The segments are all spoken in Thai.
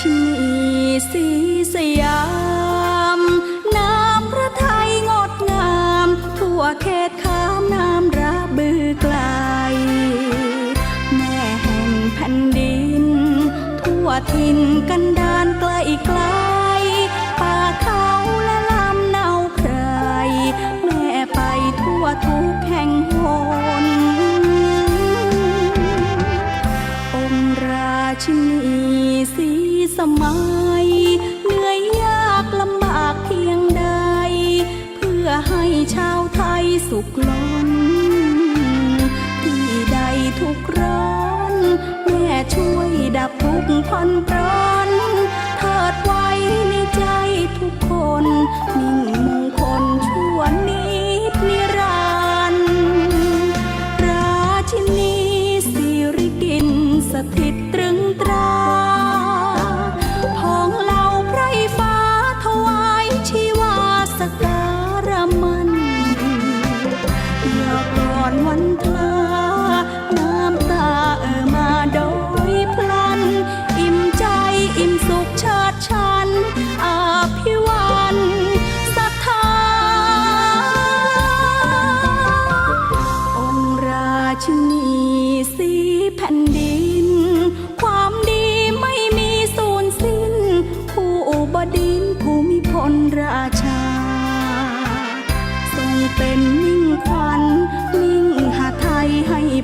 ชินีสีสยาม น้ำพระไทยงดงาม ทั่วเขตขามน้ำระบือไกล แม่แห่งแผ่นดิน ทั่วทินกันดา ยสุขล้นที่ใดทุกร้อน แม่ช่วยดับทุกข์ผ่อนปรน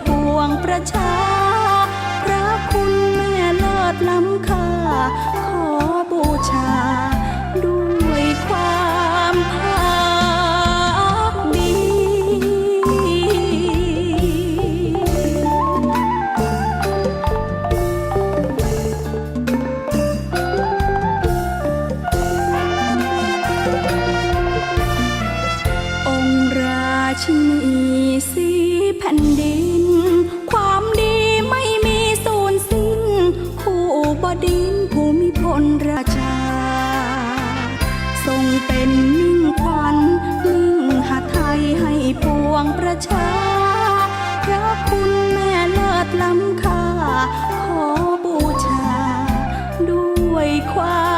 ปวงประชา พระคุณแม่เลิศล้ำค่า ขอบูชา ด้วยความภาคดี องค์ราชิน ลิ้นภูมิพลราชา ทรงเป็นมิ่งควัญมิ่งหไทยให้ปวงประชา พระคุณแม่เลิศล้ำค่า ขอบูชา ด้วยความ